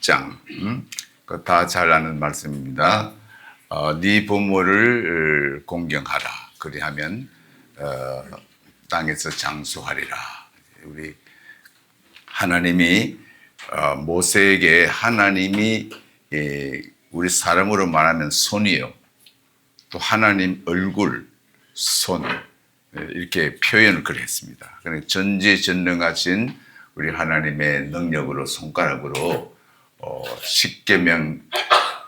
장, 음? 그다 잘 아는 말씀입니다. 어, 네 부모를 공경하라. 그리하면 어, 땅에서 장수하리라. 우리 하나님이 어, 모세에게 하나님이 예, 우리 사람으로 말하면 손이요. 또 하나님 얼굴, 손 예, 이렇게 표현을 그랬습니다. 그러니까 전지전능하신 우리 하나님의 능력으로 손가락으로 어, 십계명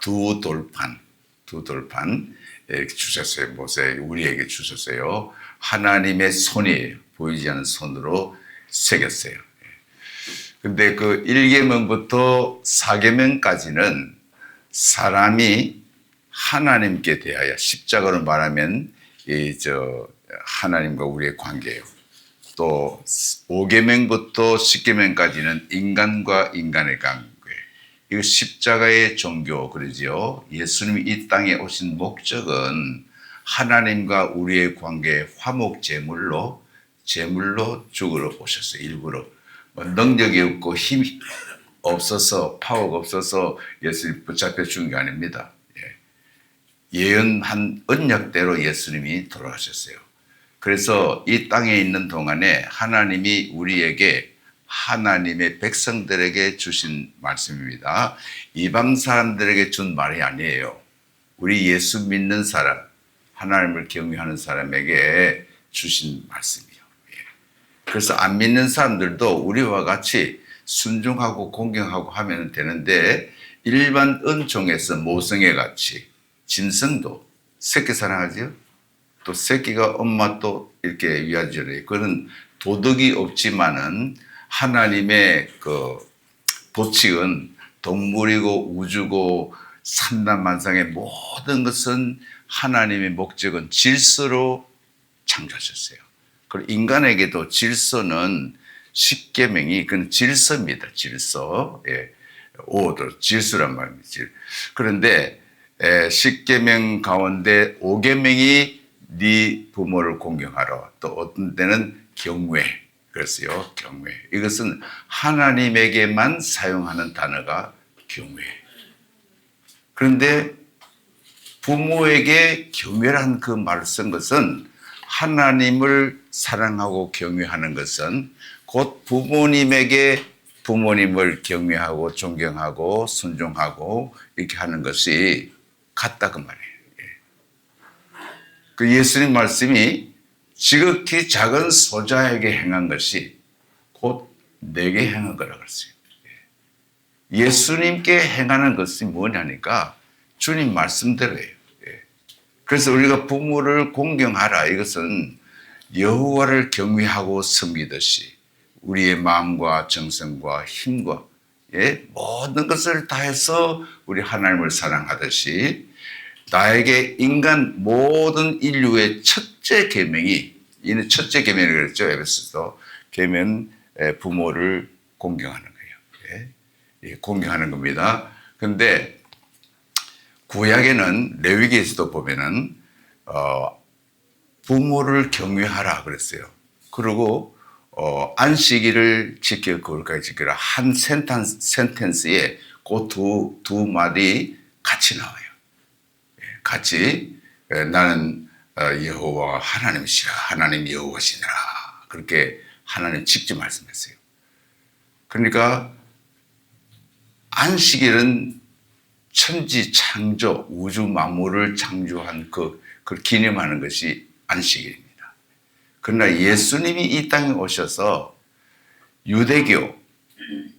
두 돌판, 두 돌판 예, 주셨어요. 모세 우리에게 주셨어요. 하나님의 손이에요. 보이지 않는 손으로 새겼어요. 예. 근데 그 1계명부터 4계명까지는 사람이 하나님께 대하여 십자가로 말하면 이 저 하나님과 우리의 관계예요. 또 5계명부터 10계명까지는 인간과 인간의 관계. 이거 십자가의 종교 그러지요. 예수님이 이 땅에 오신 목적은 하나님과 우리의 관계 화목 제물로 제물로 죽으러 오셨어요. 일부러 뭐 능력이 없고 힘이 없어서 파워가 없어서 예수님 붙잡혀 죽은 게 아닙니다. 예. 예언한 언약대로 예수님이 돌아가셨어요. 그래서 이 땅에 있는 동안에 하나님이 우리에게 하나님의 백성들에게 주신 말씀입니다. 이방 사람들에게 준 말이 아니에요. 우리 예수 믿는 사람, 하나님을 경외하는 사람에게 주신 말씀이에요. 예. 그래서 안 믿는 사람들도 우리와 같이 순종하고 공경하고 하면 되는데 일반 은총에서 모성애 같이 짐승도 새끼 사랑하지요? 또 새끼가 엄마 또 이렇게 위하지래. 그는 도덕이 없지만은 하나님의 그 법칙은 동물이고 우주고 삼단만상의 모든 것은 하나님의 목적은 질서로 창조하셨어요. 그리고 인간에게도 질서는 십계명이 그건 질서입니다. 질서. 예. 오더 질서란 말입니다. 질. 그런데 에, 십계명 가운데 오계명이 네 부모를 공경하라. 또 어떤 때는 경외. 그랬어요. 경외. 이것은 하나님에게만 사용하는 단어가 경외. 그런데 부모에게 경외란 그 말을 쓴 것은 하나님을 사랑하고 경외하는 것은 곧 부모님에게 부모님을 경외하고 존경하고 순종하고 이렇게 하는 것이 같다 그 말이에요. 예. 그 예수님 말씀이 지극히 작은 소자에게 행한 것이 곧 내게 행한 거라 그랬어요. 예. 예수님께 행하는 것이 뭐냐니까 주님 말씀대로예요. 예. 그래서 우리가 부모를 공경하라 이것은 여호와를 경외하고 섬기듯이 우리의 마음과 정성과 힘과 예, 모든 것을 다해서 우리 하나님을 사랑하듯이 나에게 인간 모든 인류의 첫 째 계명이 이는 첫째 계명이라고 그랬죠 에베소서 계명 부모를 공경하는 거예요. 예, 예, 공경하는 겁니다. 근데 구약에는 레위기에서도 보면은 어, 부모를 경외하라 그랬어요. 그리고 어, 안식일을 지켜 그걸까지 지켜라 한 센텐, 센텐스에 그두두 마디 같이 나와요. 예, 같이 예, 나는 어, 여호와 하나님이시라 하나님 여호와시니라 그렇게 하나님 직접 말씀했어요. 그러니까 안식일은 천지 창조 우주 만물을 창조한 그, 그 기념하는 것이 안식일입니다. 그러나 예수님이 이 땅에 오셔서 유대교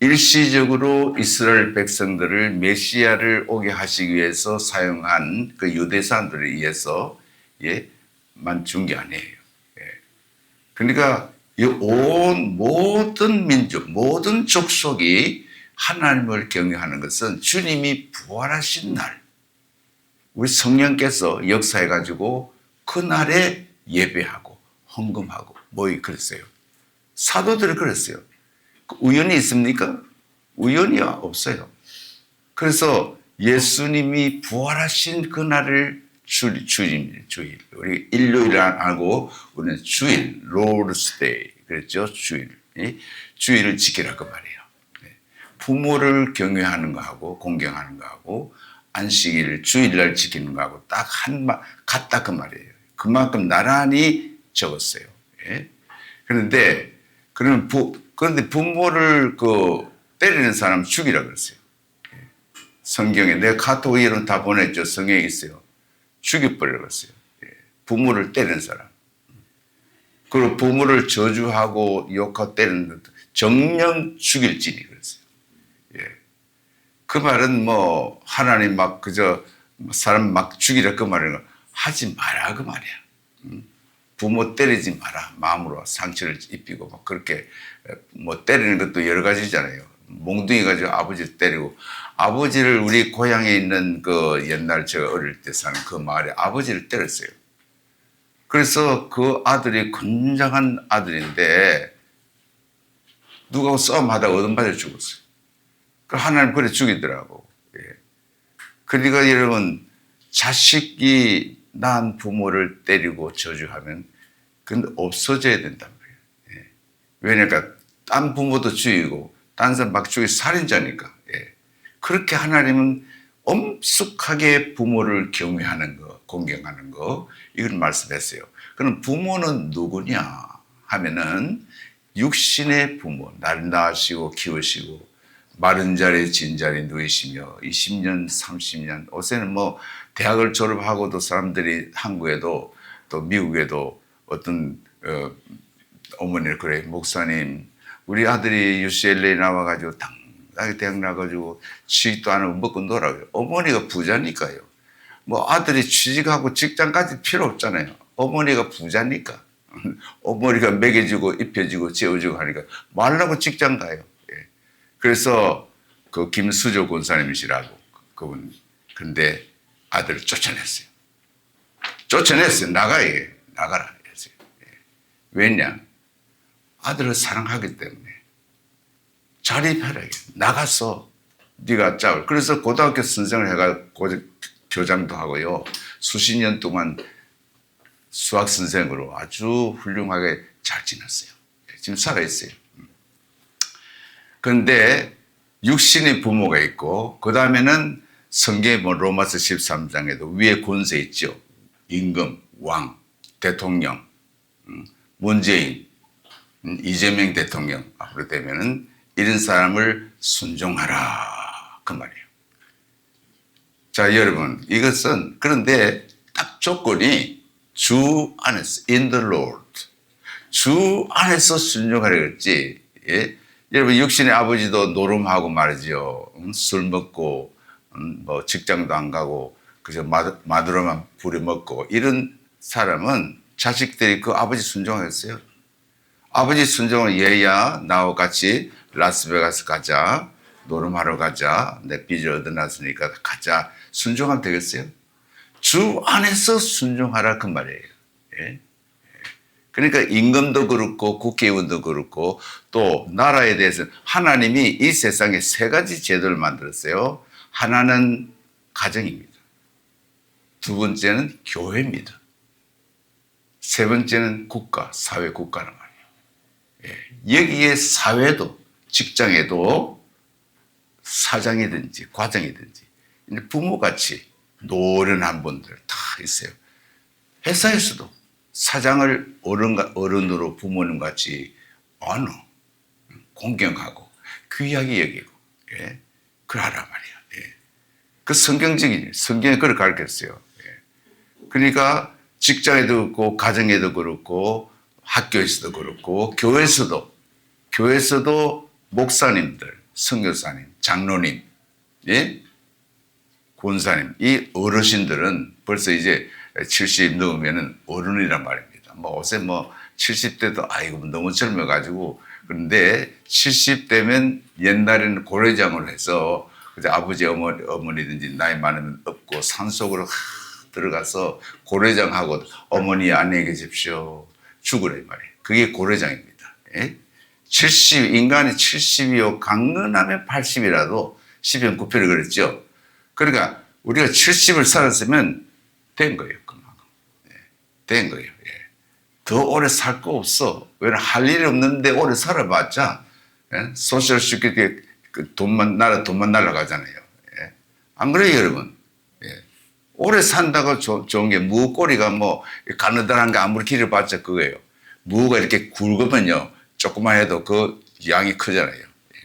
일시적으로 이스라엘 백성들을 메시아를 오게 하시기 위해서 사용한 그 유대 사람들에 의해서 예, 만 준 게 아니에요. 예. 그러니까 이 온 모든 민족, 모든 족속이 하나님을 경외하는 것은 주님이 부활하신 날, 우리 성령께서 역사해 가지고 그 날에 예배하고 헌금하고 뭐 그랬어요. 사도들이 그랬어요. 우연이 있습니까? 우연이 없어요. 그래서 예수님이 부활하신 그 날을 주, 주일, 주일. 우리 일요일 안 하고 우리는 주일, 로드스데이. 그랬죠? 주일. 주일을 지키라 그 말이에요. 네. 부모를 경외하는 거하고 공경하는 거하고 안식일을 주일날 지키는 거하고 딱 한 말 같다 그 말이에요. 그만큼 나란히 적었어요. 예? 그런데 그런 부 그런데 부모를 그 때리는 사람 죽이라 그랬어요. 예. 성경에 내 카톡 이름 다 보냈죠. 성경에 있어요. 죽여버려 그랬어요. 예. 부모를 때리는 사람. 그리고 부모를 저주하고 욕하고 때리는 정령 죽일지니 그랬어요. 예. 그 말은 뭐 하나님 막 그저 사람 막 죽이라 그 말은 하지 마라 그 말이야. 음. 부모 때리지 마라 마음으로 상처를 입히고 막 그렇게 뭐 때리는 것도 여러 가지잖아요. 몽둥이 가지고 아버지를 때리고 아버지를 우리 고향에 있는 그 옛날 제가 어릴 때 사는 그 마을에 아버지를 때렸어요. 그래서 그 아들이 건장한 아들인데 누가 싸움하다 얻어맞아 죽었어요. 그 하나님 그래 죽이더라고. 예. 그러니까 여러분 자식이 낳은 부모를 때리고 저주하면 그건 없어져야 된단 말이에요. 예. 왜냐니까 딴 부모도 죽이고 딴 사람 막 죽이 살인자니까. 예. 그렇게 하나님은 엄숙하게 부모를 경외하는 거, 공경하는 거 이걸 말씀했어요. 그럼 부모는 누구냐 하면은 육신의 부모, 날 낳으시고 키우시고 마른 자리에 진 자리에 누이시며 20년, 30년 요새는 뭐 대학을 졸업하고도 사람들이 한국에도 또 미국에도 어떤 어, 어머니를 그래 목사님 우리 아들이 UCLA 나와가지고 당당하게 대학 나가지고 취직도 안 하고 먹고 놀아요. 어머니가 부자니까요. 뭐 아들이 취직하고 직장까지 필요 없잖아요. 어머니가 부자니까. 어머니가 먹여주고 입혀주고 재워주고 하니까 말라고 직장 가요. 예. 그래서 그 김수조 권사님이시라고 그분 근데 아들을 쫓아냈어요. 쫓아냈어요. 나가야 해. 나가라. 예. 왜냐? 아들을 사랑하기 때문에 자립하라. 나가서 네가 짜올. 그래서 고등학교 선생을 해가 교장도 하고요. 수십 년 동안 수학 선생으로 아주 훌륭하게 잘 지냈어요. 지금 살아있어요. 그런데 육신의 부모가 있고 그 다음에는 성경에 뭐 로마서 13장에도 위에 권세 있죠. 임금, 왕, 대통령, 음, 문재인, 음, 이재명 대통령 앞으로 되면은 이런 사람을 순종하라 그 말이에요. 자 여러분 이것은 그런데 딱 조건이 주 안에서 in the Lord 주 안에서 순종하라 그랬지 예? 여러분 육신의 아버지도 노름하고 말이죠 음, 술 먹고 음, 뭐 직장도 안 가고 그저 마두로만 부려 먹고 이런 사람은 자식들이 그 아버지 순종했어요 아버지 순종은 얘야 나와 같이 라스베가스 가자 노름하러 가자 내 빚을 얻어놨으니까 가자 순종하면 되겠어요? 주 안에서 순종하라 그 말이에요. 예? 그러니까 임금도 그렇고 국회의원도 그렇고 또 나라에 대해서 하나님이 이 세상에 세 가지 제도를 만들었어요. 하나는 가정입니다. 두 번째는 교회입니다. 세 번째는 국가, 사회. 예. 여기에 사회도 직장에도 사장이든지 과장이든지 부모같이 노련한 분들 다 있어요. 회사에서도 사장을 어른, 어른으로 부모님 같이 어느 공경하고 귀하게 여기고 예? 그러란 말이야. 예. 그 성경적인 성경에 그걸 가르쳤어요. 예. 그러니까 직장에도 그렇고 가정에도 그렇고 학교에서도 그렇고 교회에서도 교회에서도 목사님들, 선교사님, 장로님, 예? 권사님, 이 어르신들은 벌써 이제 70 넘으면은 어른이란 말입니다. 뭐 요새 뭐 70대도 아이고 너무 젊어 가지고 그런데 70대면 옛날에는 고래장을 해서 그제 아버지 어머니, 어머니든지 나이 많으면 없고 산속으로 들어가서 고래장하고 어머니 안녕히 계십시오 죽으래 말이에요. 그게 고래장입니다. 예? 70 인간이 70이요 강건하면 80이라도 10연 9편을 그랬죠. 그러니까 우리가 70을 살았으면 된 거예요. 예, 된 거예요. 예. 더 오래 살 거 없어. 왜냐면 할 일이 없는데 오래 살아봤자 예? 소셜 시큐리티 그 돈만 나라 돈만 날라가잖아요. 예. 안 그래요, 여러분? 예. 오래 산다고 조- 좋은 게 무꼬리가 뭐 가느다란 게 아무리 길을 봤자 그거예요. 무가 이렇게 굵으면요, 조금만 해도 그 양이 크잖아요. 예.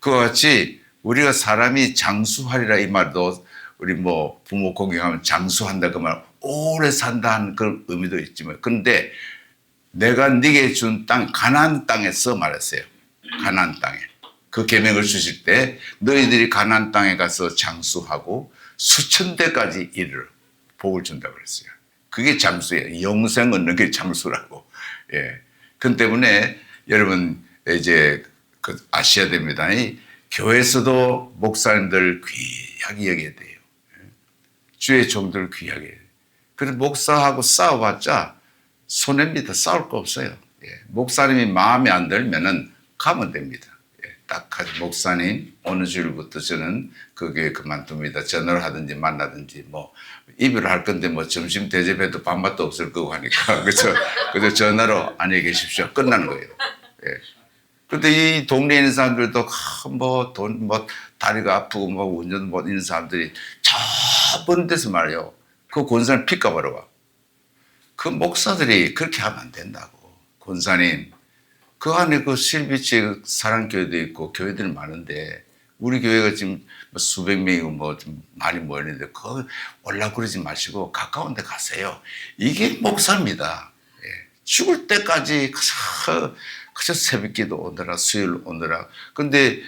그와 같이 우리가 사람이 장수하리라 이 말도 우리 뭐 부모 공경하면 장수한다 그 말 오래 산다는 그런 의미도 있지만 근데 내가 네게 준 땅 가나안 땅에서 말했어요. 가나안 땅에 그 계명을 주실 때 너희들이 가나안 땅에 가서 장수하고 수천 대까지 이르러 복을 준다고 그랬어요. 그게 장수예요. 영생 얻는 게 장수라고. 예. 그 때문에 여러분 이제 그 아셔야 됩니다. 이 교회에서도 목사님들 귀하게 여겨야 돼요. 예. 주의 종들 귀하게. 해야 돼요. 그래서 목사하고 싸워봤자 손해입니다. 싸울 거 없어요. 예. 목사님이 마음에 안 들면은 가면 됩니다. 예. 딱 하지. 목사님 어느 주일부터 저는 그 교회 그만둡니다. 전화를 하든지 만나든지 뭐 이별을 할 건데 뭐 점심 대접해도 밥맛도 없을 거고 하니까 그래서 그래서 전화로 안녕히 계십시오. 끝나는 거예요. 예. 근데 이 동네에 있는 사람들도 뭐돈뭐 다리가 아프고 뭐 운전 못 있는 사람들이 저번 데서 말이요. 그 권사님 바로 와. 그 목사들이 그렇게 하면 안 된다고. 권사님, 그 안에 그 실비치 사랑교회도 있고 교회들이 많은데 우리 교회가 지금 뭐 수백 명이고 뭐 좀 많이 모였는데 그 올라 그러지 마시고 가까운 데 가세요. 이게 목사입니다. 예. 죽을 때까지 그저, 그저 새벽기도 오느라 수요일 오느라. 근데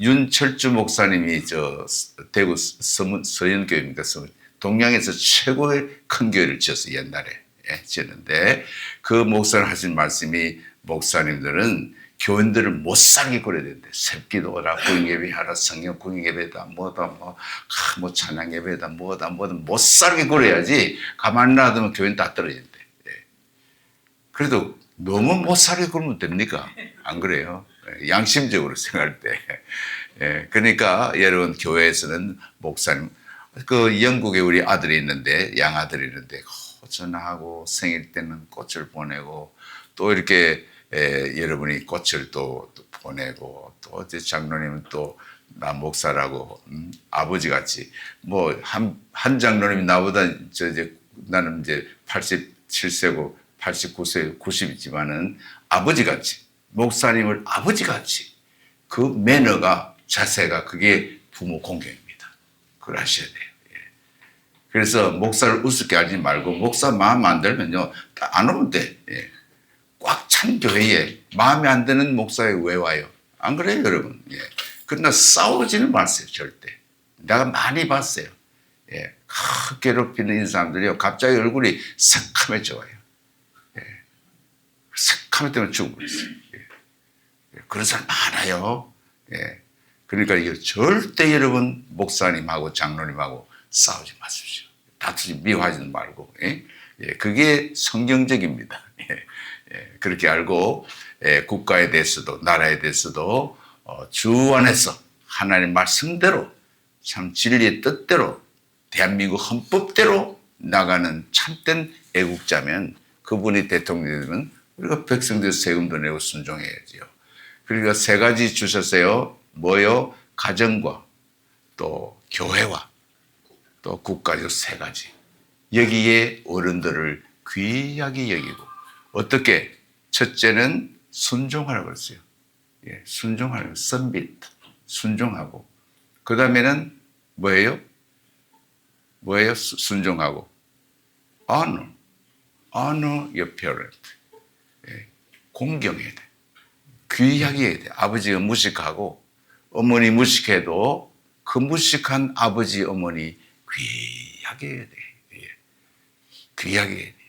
윤철주 목사님이 저 대구 서문 서현교회입니까? 서문. 동양에서 최고의 큰 교회를 지었어요 옛날에 예, 지었는데 그 목사님 하신 말씀이 목사님들은 교인들을 못 살게 그려야 된대. 새끼도 오라, 구인예배 하라, 성령 구인예배다, 뭐다, 뭐, 아, 뭐 찬양 예배다, 뭐다, 뭐다, 못 살게 그려야지 가만히 놔두면 교인 다 떨어진대. 예. 그래도 너무 못 살게 그러면 됩니까? 안 그래요? 예, 양심적으로 생각할 때. 예, 그러니까 여러분 교회에서는 목사님, 그 영국에 우리 아들이 있는데, 양아들이 있는데, 어, 전화하고 생일 때는 꽃을 보내고 또 이렇게 에, 여러분이 꽃을 또, 또 보내고 또 장로님은 또 나 목사라고 음, 아버지 같이 뭐 한 한 장로님이 나보다 저 이제 나는 이제 87세고 89세 90이지만은 아버지 같이 목사님을 아버지 같이 그 매너가 자세가 그게 부모 공경입니다. 그걸 아셔야 돼요. 예. 그래서 목사를 우습게 하지 말고 목사 마음 안 들면요 안 오면 돼. 예. 꽉찬 교회에 마음에 안 드는 목사에 왜 와요? 안 그래요, 여러분? 예. 그러나 싸우지는 마세요, 절대. 내가 많이 봤어요. 예. 하, 괴롭히는 이 사람들이요. 갑자기 얼굴이 새카매져 와요. 예. 새카매 때문에 죽어버렸어요. 예. 예. 그런 사람 많아요. 예. 그러니까 이게 절대 여러분 목사님하고 장로님하고 싸우지 마십시오. 다투지 미워하지 말고. 예. 예. 그게 성경적입니다. 예. 예, 그렇게 알고 예, 국가에 대해서도 나라에 대해서도 어, 주 안에서 하나님 말씀대로 참 진리의 뜻대로 대한민국 헌법대로 나가는 참된 애국자면 그분이 대통령이 되면 우리가 백성들 세금도 내고 순종해야지요. 그러니까 세 가지 주셨어요. 뭐요? 가정과 또 교회와 또 국가적 세 가지. 여기에 어른들을 귀하게 여기고 어떻게? 첫째는 순종하라고 그랬어요. 예, 순종하라고, 썸빗. 순종하고. 그 다음에는 뭐예요? 뭐예요? 수- 순종하고. honor. honor your parent. 예, 공경해야 돼. 귀하게 해야 돼. 아버지가 무식하고 어머니 무식해도 그 무식한 아버지, 어머니 귀하게 해야 돼. 예. 귀하게 해야 돼.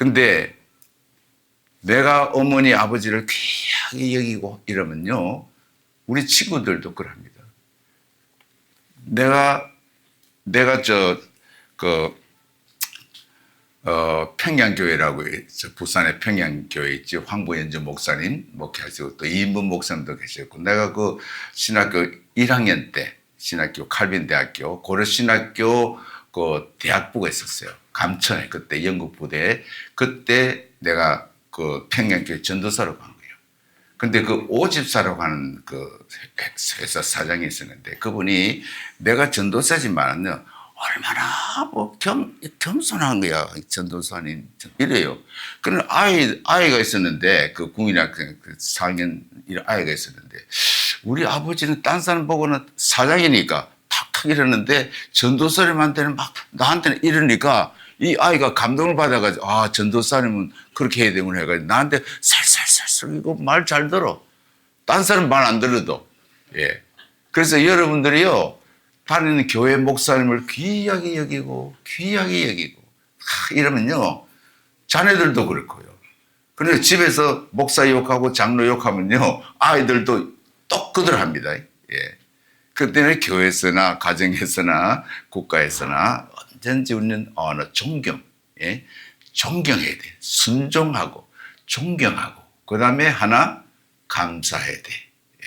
예. 근데 내가 어머니 아버지를 귀하게 여기고 이러면요 우리 친구들도 그럽니다. 내가 내가 저그 어, 평양교회라고 저 부산에 평양교회 있지 황보연주 목사님 목회하시고 또 이인분 목사님도 계셨고 내가 그 신학교 1학년 때 신학교 칼빈대학교 고려 신학교 그 대학부가 있었어요 감천에 그때 영국 부대 그때 내가 그 평양교회 전도사로 간 거예요. 근데 그 오집사라고 하는 그 회사 사장이 있었는데 그분이 내가 전도사지만은요. 얼마나 뭐 겸, 겸손한 거야 전도사님. 이래요. 그는 아이 아이가 있었는데 그 국민학교 그 4학년 일 아이가 있었는데 우리 아버지는 딴 사람 보고는 사장이니까 탁탁 이러는데 전도사님한테는 막 나한테는 이러니까 이 아이가 감동을 받아가지고 아 전도사님은 그렇게 해야 되구나 해가지고 나한테 살살살살 이거 말 잘 들어. 딴 사람 말 안 들어도 예. 그래서 여러분들이요 다니는 교회 목사님을 귀하게 여기고 귀하게 여기고 하, 이러면요 자네들도 그렇고요. 그런데 집에서 목사 욕하고 장로 욕하면요 아이들도 똑그들 합니다. 예. 그때는 교회에서나 가정에서나 국가에서나 언제든지 우리는 언어 존경, 예? 존경해야 돼. 순종하고 존경하고 그 다음에 하나 감사해야 돼.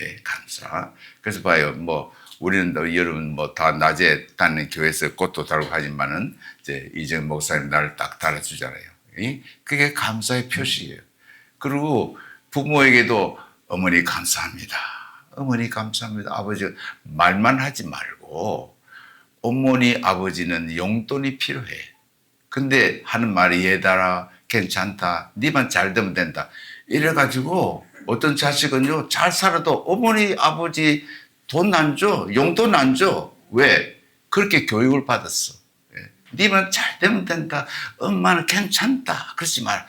예, 감사. 그래서 봐요. 뭐 우리는 또 여러분 뭐 다 낮에 다니는 교회에서 꽃도 달고 하지만은 이제 이정 목사님 나를 딱 달아주잖아요. 예? 그게 감사의 표시예요. 그리고 부모에게도 어머니 감사합니다. 어머니 감사합니다. 아버지 말만 하지 말고 어머니 아버지는 용돈이 필요해. 근데 하는 말이 얘들아 괜찮다. 네만 잘 되면 된다. 이래가지고 어떤 자식은요 잘 살아도 어머니 아버지 돈 안 줘. 용돈 안 줘. 왜? 그렇게 교육을 받았어. 예. 네만 잘 되면 된다. 엄마는 괜찮다. 그러지 말.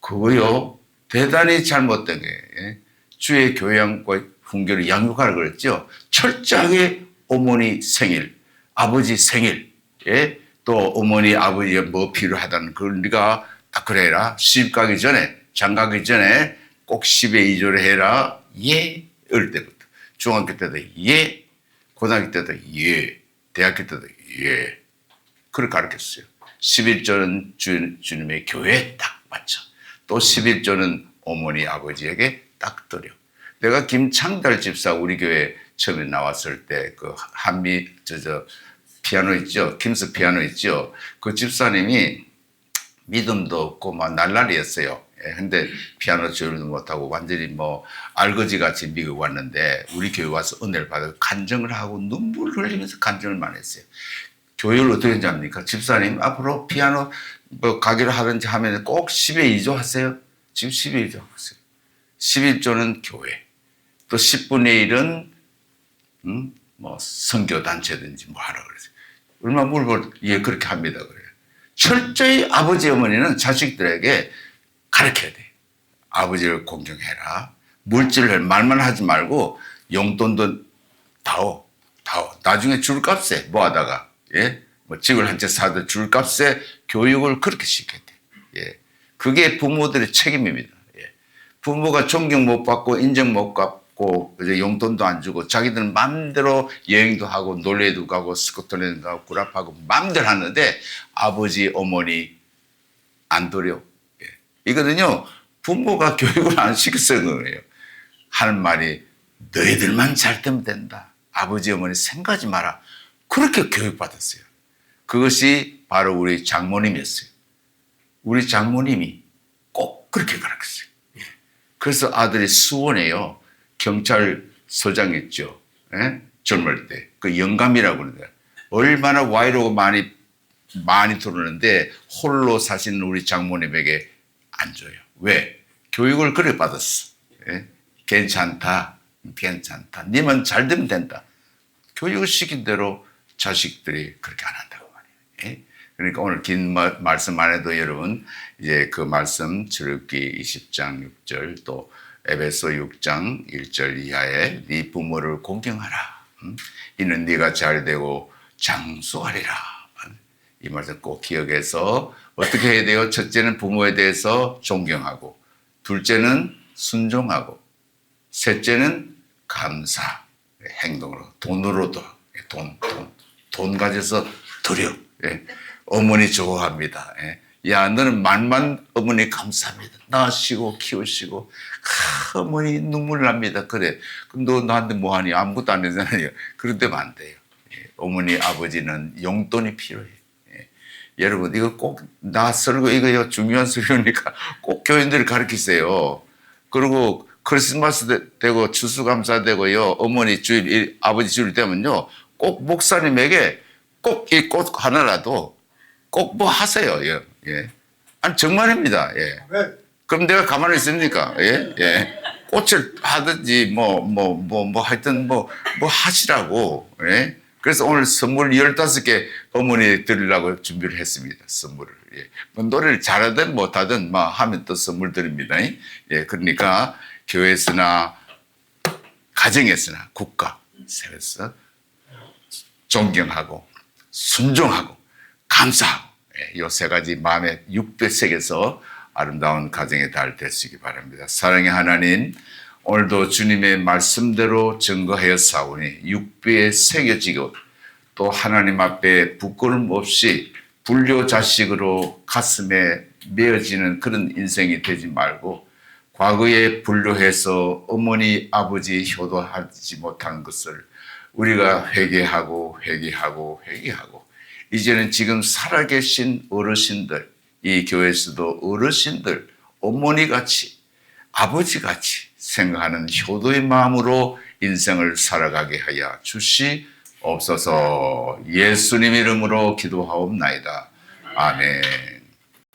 그거요 대단히 잘못된 거예요. 예. 주의 교양과 훈계를 양육하라 그랬죠. 철저하게 어머니 생일, 아버지 생일, 예? 또 어머니 아버지가 뭐 필요하다는 그걸 네가 딱 그래라. 시집 가기 전에, 장 가기 전에 꼭 10에 2조를 해라. 예. 어릴 때부터. 중학교 때도 예. 고등학교 때도 예. 대학교 때도 예. 그걸 가르쳤어요. 11조는 주, 주님의 교회에 딱 맞춰. 또 11조는 어머니 아버지에게 딱 드려. 내가 김창달 집사 우리 교회 처음에 나왔을 때 그 한미 저저 피아노 있죠 김스 피아노 있죠 그 집사님이 믿음도 없고 막 날라리였어요. 예, 근데 피아노 조율도 못하고 완전히 뭐 알거지 같이 미국 왔는데 우리 교회 와서 은혜를 받아 간증을 하고 눈물 흘리면서 간증을 많이 했어요. 교육을 어떻게 했는지 압니까? 집사님 앞으로 피아노 뭐 가기로 하든지 하면 꼭 10에 2조 하세요. 지금 10에 2조 하고 있어요. 11조는 교회. 또 10분의 1은 음? 뭐 선교 단체든지 뭐 하라 그랬어요. 얼마 물볼 예 그렇게 합니다 그래요. 철저히 아버지 어머니는 자식들에게 가르쳐야 돼. 아버지를 공경해라. 물질을 말만 하지 말고 용돈도 다오, 다오. 나중에 줄 값에 뭐 하다가 예, 뭐 집을 한 채 사도 줄 값에 교육을 그렇게 시켜야 돼. 예, 그게 부모들의 책임입니다. 예. 부모가 존경 못 받고 인정 못 받고 이제 용돈도 안 주고 자기들은 마음대로 여행도 하고 놀래도 가고 스코틀랜드 가고 구랍하고 마음대로 하는데 아버지 어머니 안 도려. 예. 이거는요 부모가 교육을 안 시켰어요 거예요. 하는 말이 너희들만 잘 되면 된다. 아버지 어머니 생각하지 마라. 그렇게 교육받았어요. 그것이 바로 우리 장모님이었어요. 우리 장모님이 꼭 그렇게 가르쳤어요. 예. 그래서 아들이 수원에요. 경찰서장 했죠. 예? 젊을 때. 그 영감이라고 그러는데 얼마나 와이로가 많이, 많이 들어오는데 홀로 사시는 우리 장모님에게 안 줘요. 왜? 교육을 그래 받았어. 예? 괜찮다. 괜찮다. 니만 잘 되면 된다. 교육을 시킨 대로 자식들이 그렇게 안 한다고 말이에요. 예? 그러니까 오늘 긴 마- 말씀 안 해도 여러분 이제 그 말씀 출애굽기 20장 6절 또 에베소 6장 1절 이하에 네 부모를 공경하라. 음? 이는 네가 잘 되고 장수하리라. 이 말씀 꼭 기억해서 어떻게 해야 돼요? 첫째는 부모에 대해서 존경하고 둘째는 순종하고 셋째는 감사 행동으로 돈으로도 돈, 돈, 돈 가져서 드려. 예. 어머니 좋아합니다. 예. 야, 너는 말만 어머니 감사합니다. 낳으시고 키우시고 하, 어머니 눈물 납니다. 그래. 그럼 너 나한테 뭐 하니? 아무것도 안 되잖아요. 그런 데면 안 돼요. 예. 어머니 아버지는 용돈이 필요해. 예. 여러분 이거 꼭 나 설교 이거 중요한 설교니까 꼭 교인들을 가르치세요. 그리고 크리스마스 되- 되고 추수감사 되고요. 어머니 주일, 일, 아버지 주일 되면요. 꼭 목사님에게 꼭 이 꽃 하나라도 꼭 뭐 하세요. 예. 예. 아니 정말입니다. 예. 그럼 내가 가만히 있습니까? 예? 예. 꽃을 하든지 뭐 뭐 뭐 뭐 하여튼 뭐 뭐 하시라고. 예? 그래서 오늘 선물 15개 어머니 드리려고 준비를 했습니다. 선물을. 예. 뭐 노래를 잘하든 못하든 뭐 하면 또 선물 드립니다. 예. 그러니까 교회에서나 가정에서나 국가 세에서 존경하고 순종하고 감사하고 이 세 가지 마음의 육배 색에서 아름다운 가정의 달 되시기 바랍니다. 사랑의 하나님 오늘도 주님의 말씀대로 증거하여 싸우니 육배에 새겨지고 또 하나님 앞에 부끄럼 없이 불효 자식으로 가슴에 메어지는 그런 인생이 되지 말고 과거에 불효해서 어머니 아버지 효도하지 못한 것을 우리가 회개하고 회개하고 회개하고 이제는 지금 살아계신 어르신들 이 교회에서도 어르신들 어머니 같이 아버지 같이 생각하는 효도의 마음으로 인생을 살아가게 하여 주시옵소서 예수님 이름으로 기도하옵나이다. 아멘.